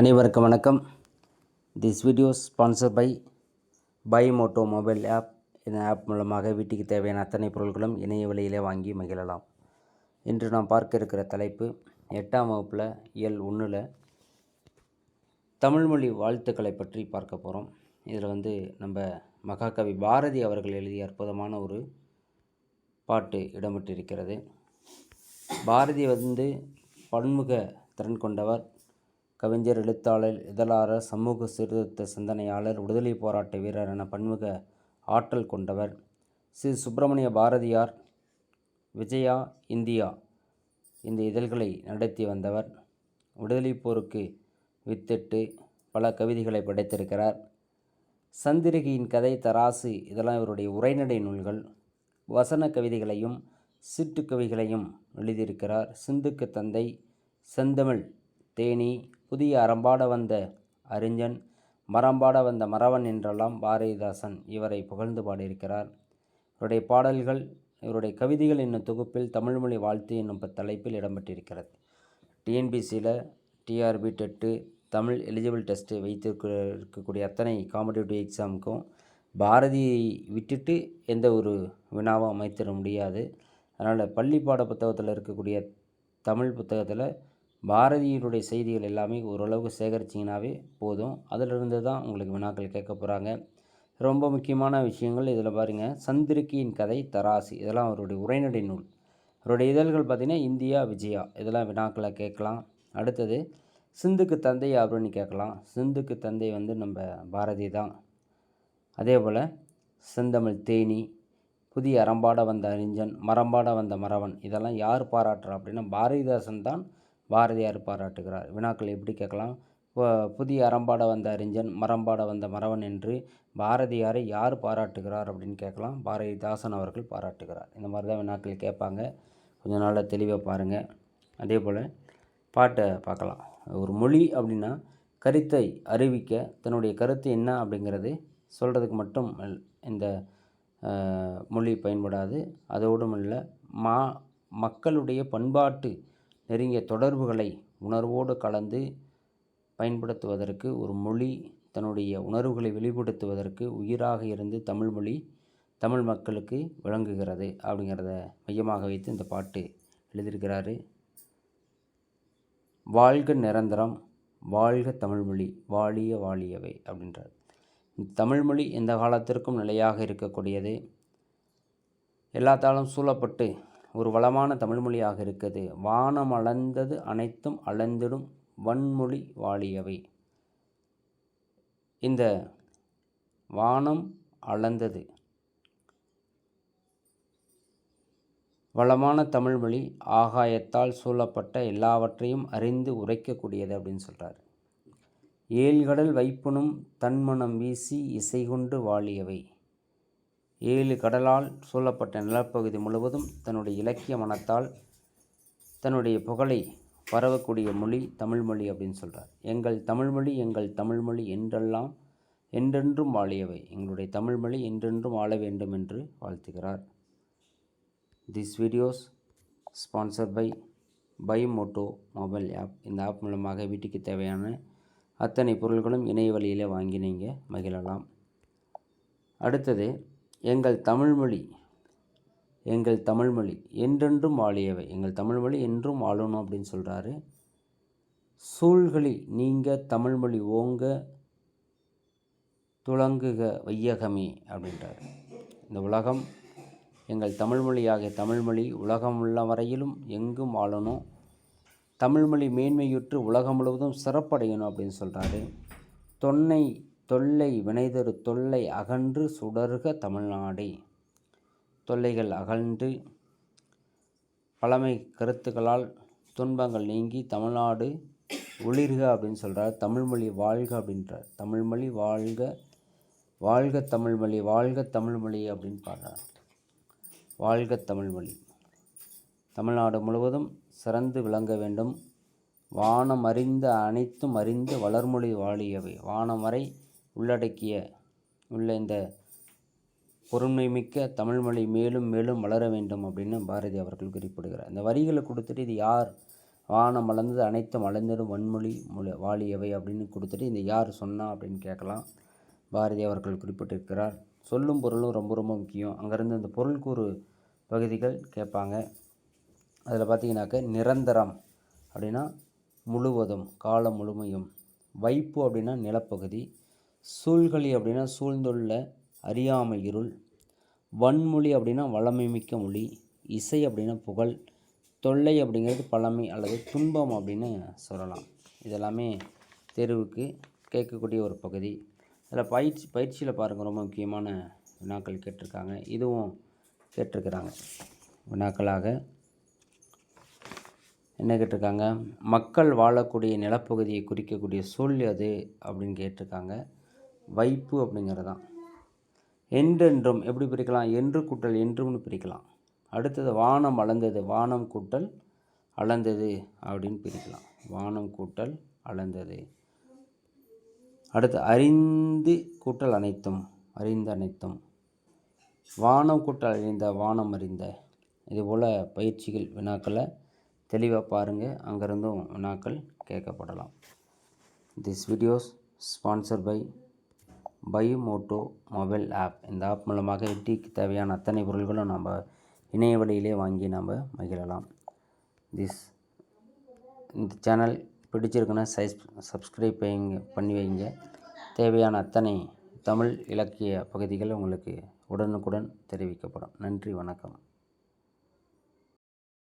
அனைவருக்கும் வணக்கம். This video sponsor by by Moto mobile app இந்த ஆப் மூலமாக வீட்டுக்கு தேவையான அத்தனை பொருட்களும் இணைய விலையிலே வாங்கி மகிழலாம். இன்று நாம் பார்க்க இருக்கிற தலைப்பு எட்டாம் வகுப்பில் இயல் ஒன்றில் தமிழ்மொழி வாழ்த்துக்களை பற்றி பார்க்க போகிறோம் இதில் வந்து நம்ம மகாகவி பாரதி அவர்கள் எழுதிய அற்புதமான ஒரு பாட்டு இடம்பெற்றிருக்கிறது. பாரதி வந்து பன்முக திறன் கொண்டவர். கவிஞர் எழுத்தாளர் இதழாளர் சமூக சீர்திருத்த சிந்தனையாளர் விடுதலை போராட்ட வீரர் என பன்முக ஆற்றல் கொண்டவர். ஸ்ரீ சுப்பிரமணிய பாரதியார் விஜயா இந்தியா இந்த இதழ்களை நடத்தி வந்தவர். விடுதலை போருக்கு வித்திட்டு பல கவிதைகளை படைத்திருக்கிறார். சந்திரிகையின் கதை தராசு இதெல்லாம் இவருடைய உரைநடை நூல்கள். வசன கவிதைகளையும் சிட்டுக்கவிகளையும் எழுதியிருக்கிறார். சிந்துக்கு தந்தை செந்தமிழ் தேனி புதிய அறம்பாட வந்த அறிஞன் மரம்பாட வந்த மறவன் என்றெல்லாம் பாரதிதாசன் இவரை புகழ்ந்து பாடியிருக்கிறார். இவருடைய பாடல்கள் இவருடைய கவிதைகள் என்னும் தொகுப்பில் தமிழ்மொழி வாழ்த்து என்னும் தலைப்பில் இடம்பெற்றிருக்கிறது. டிஎன்பிசியில் TRB TET Tamil eligible test வைத்திருக்க இருக்கக்கூடிய அத்தனை காம்படிட்டிவ் எக்ஸாமுக்கும் பாரதியை விட்டுட்டு எந்த ஒரு வினாவும் அமைத்திட முடியாது. அதனால் பள்ளி பாட புத்தகத்தில் இருக்கக்கூடிய தமிழ் புத்தகத்தில் பாரதியினுடைய செய்திகள் எல்லாமே ஓரளவுக்கு சேகரிச்சிங்கனாவே போதும். அதிலிருந்து தான் உங்களுக்கு வினாக்கள் கேட்க போகிறாங்க ரொம்ப முக்கியமான விஷயங்கள் இதில் பாருங்கள் சந்திரிக்கியின் கதை தராசு. இதெல்லாம் அவருடைய உரைநடை நூல். அவருடைய இதழ்கள் பார்த்திங்கன்னா இந்தியா விஜயா. இதெல்லாம் வினாக்களை கேட்கலாம். அடுத்தது சிந்துக்கு தந்தை அப்படின்னு கேட்கலாம். சிந்துக்கு தந்தை வந்து நம்ம பாரதி தான். அதே போல் செந்தமிழ் தேனி புதிய அறம்பாட வந்த அறிஞன் மரம்பாட வந்த மறவன் இதெல்லாம் யார் பாராட்டுறா அப்படின்னா பாரதிதாசன் தான் பாரதியார் பாராட்டுகிறார். வினாக்கள் எப்படி கேட்கலாம்? புதிய அறம்பாட வந்த அறிஞன் மரம்பாட வந்த மறவன் என்று பாரதியாரை யார் பாராட்டுகிறார் அப்படின்னு கேட்கலாம். பாரதிதாசன் அவர்கள் பாராட்டுகிறார். இந்த மாதிரி தான் வினாக்கள் கேட்பாங்க. கொஞ்சம் நாளில் தெளிவாக பாருங்கள் அதே போல் பாட்டை பார்க்கலாம். ஒரு மொழி அப்படின்னா கருத்தை அறிவிக்க தன்னுடைய கருத்து என்ன அப்படிங்கிறது சொல்கிறதுக்கு மட்டும் அல்- இந்த மொழி பயன்படாது. அதோடும் இல்லை மா மக்களுடைய பண்பாட்டு நெருங்கிய தொடர்புகளை உணர்வோடு கலந்து பயன்படுத்துவதற்கு ஒரு மொழி தன்னுடைய உணர்வுகளை வெளிப்படுத்துவதற்கு உயிராக இருந்து தமிழ் மொழி தமிழ் மக்களுக்கு விளங்குகிறது அப்படிங்கிறத மையமாக வைத்து இந்த பாட்டு எழுதியிருக்கிறாரு. வாழ்க நிரந்தரம் வாழ்க தமிழ்மொழி வாழிய வாழியவை அப்படின்றார். தமிழ்மொழி எந்த காலத்திற்கும் நிலையாக இருக்கக்கூடியது. எல்லாத்தாலும் சூழப்பட்டு ஒரு வளமான தமிழ்மொழியாக இருக்குது. வானம் அளந்தது அனைத்தும் அளந்திடும் வன்மொழி வாழியவை. இந்த வானம் அளந்தது வளமான தமிழ்மொழி ஆகாயத்தால் சூழப்பட்ட எல்லாவற்றையும் அறிந்து உரைக்கக்கூடியது அப்படின்னு சொல்கிறார் ஏழ்கடல் வைப்புனும் தன்மனம் வீசி இசை கொண்டு வாழியவை. ஏழு கடலால் சூழப்பட்ட நிலப்பகுதி முழுவதும் தன்னுடைய இலக்கிய மனத்தால் தன்னுடைய புகழை பரவக்கூடிய மொழி தமிழ்மொழி அப்படின்னு சொல்கிறார் எங்கள் தமிழ்மொழி எங்கள் தமிழ்மொழி என்றெல்லாம் என்றென்றும் வாழியவை. எங்களுடைய தமிழ்மொழி என்றென்றும் வாழ வேண்டும் என்று வாழ்த்துகிறார். This video's sponsor by by Moto mobile app இந்த ஆப் மூலமாக வீட்டுக்கு தேவையான அத்தனை பொருள்களும் இணைய வழியிலே வாங்கி நீங்கள் மகிழலாம். அடுத்தது எங்கள் தமிழ்மொழி எங்கள் தமிழ்மொழி என்றென்றும் வாழியவை எங்கள் தமிழ்மொழி என்றும் வாழணும் அப்படின்னு சொல்கிறாரு சூழ்களி நீங்கள் தமிழ்மொழி ஓங்க துளங்குக வையகமே அப்படின்றார். இந்த உலகம் எங்கள் தமிழ்மொழியாகிய தமிழ்மொழி உலகம் உள்ள வரையிலும் எங்கும் வாழணும் தமிழ்மொழி மேன்மையுற்று உலகம் முழுவதும் சிறப்படையணும் அப்படின்னு சொல்கிறாரு தொன்னை தொல்லை வினைதரு தொல்லை அகன்று சுடர்க தமிழ்நாடே. தொல்லைகள் அகன்று பழமை கருத்துக்களால் துன்பங்கள் நீங்கி தமிழ்நாடு ஒளிர்க அப்படின்னு சொல்கிறார் தமிழ்மொழி வாழ்க அப்படின்றார். தமிழ்மொழி வாழ்க வாழ்க தமிழ்மொழி வாழ்க தமிழ்மொழி அப்படின்னு பாடுறார். வாழ்க தமிழ்மொழி தமிழ்நாடு முழுவதும் சிறந்து விளங்க வேண்டும். வானம் அறிந்த அனைத்தும் அறிந்து வளர்மொழி வாழியவை. வானம் வரை உள்ளடக்கிய உள்ள இந்த பொறுமைமிக்க தமிழ்மொழி மேலும் மேலும் வளர வேண்டும் அப்படின்னு பாரதி அவர்கள் குறிப்பிடுகிறார். இந்த வரிகளை கொடுத்துட்டு இது யார்? வானம் வளர்ந்தது அனைத்தும் மலர்ந்திடும் வன்மொழி மொழி வாழியவை அப்படின்னு கொடுத்துட்டு இந்த யார் சொன்னா அப்படின்னு கேட்கலாம். பாரதி அவர்கள் குறிப்பிட்டிருக்கிறார். சொல்லும் பொருளும் ரொம்ப ரொம்ப முக்கியம். அங்கேருந்து இந்த பொருள்கூறு பகுதிகள் கேட்பாங்க. அதில் பார்த்தீங்கன்னாக்க நிரந்தரம் அப்படின்னா முழுவதும் காலம் முழுமையும். வைப்பு அப்படின்னா நிலப்பகுதி. சூழ்களி அப்படின்னா சூழ்ந்துள்ள அறியாமை இருள். வன்மொழி அப்படின்னா வளமை மிக்க மொழி. இசை அப்படின்னா புகழ். தொல்லை அப்படிங்கிறது பழமை அல்லது துன்பம் அப்படின்னு சொல்லலாம். இதெல்லாமே தேர்வுக்கு கேட்கக்கூடிய ஒரு பகுதி. அதில் பயிற்சி பயிற்சியில் பாருங்கள் ரொம்ப முக்கியமான வினாக்கள் கேட்டிருக்காங்க. இதுவும் கேட்டிருக்கிறாங்க. வினாக்களாக என்ன கேட்டிருக்காங்க? மக்கள் வாழக்கூடிய நிலப்பகுதியை குறிக்கக்கூடிய சொல் அது அப்படின்னு கேட்டிருக்காங்க. வைப்பு அப்படிங்கிறது தான் என்றென்றும் எப்படி பிரிக்கலாம்? என்று கூட்டல் என்றும்னு பிரிக்கலாம். அடுத்தது வானம் அளந்தது வானம் கூட்டல் அளந்தது அப்படின்னு பிரிக்கலாம். வானம் கூட்டல் அளந்தது. அடுத்து அறிந்து கூட்டல் அனைத்தும் அறிந்த அனைத்தும். வானம் கூட்டல் அறிந்த வானம் அறிந்த. இதுபோல் பயிற்சிகள் வினாக்களை தெளிவாக பாருங்கள் அங்கேருந்தும் வினாக்கள் கேட்கப்படலாம். This video's sponsor by by Moto mobile app. இந்த ஆப் மூலமாக எட்டிக்கு தேவையான அத்தனை பொருள்களும் நம்ம இணைய வழியிலே வாங்கி நம்ம மகிழலாம். திஸ் இந்த சேனல் பிடிச்சிருக்குன்னா சைஸ் சப்ஸ்கிரைப் வைங்க பண்ணி வைங்க. தேவையான அத்தனை தமிழ் இலக்கிய பகுதிகள் உங்களுக்கு உடனுக்குடன் தெரிவிக்கப்படும். நன்றி வணக்கம்.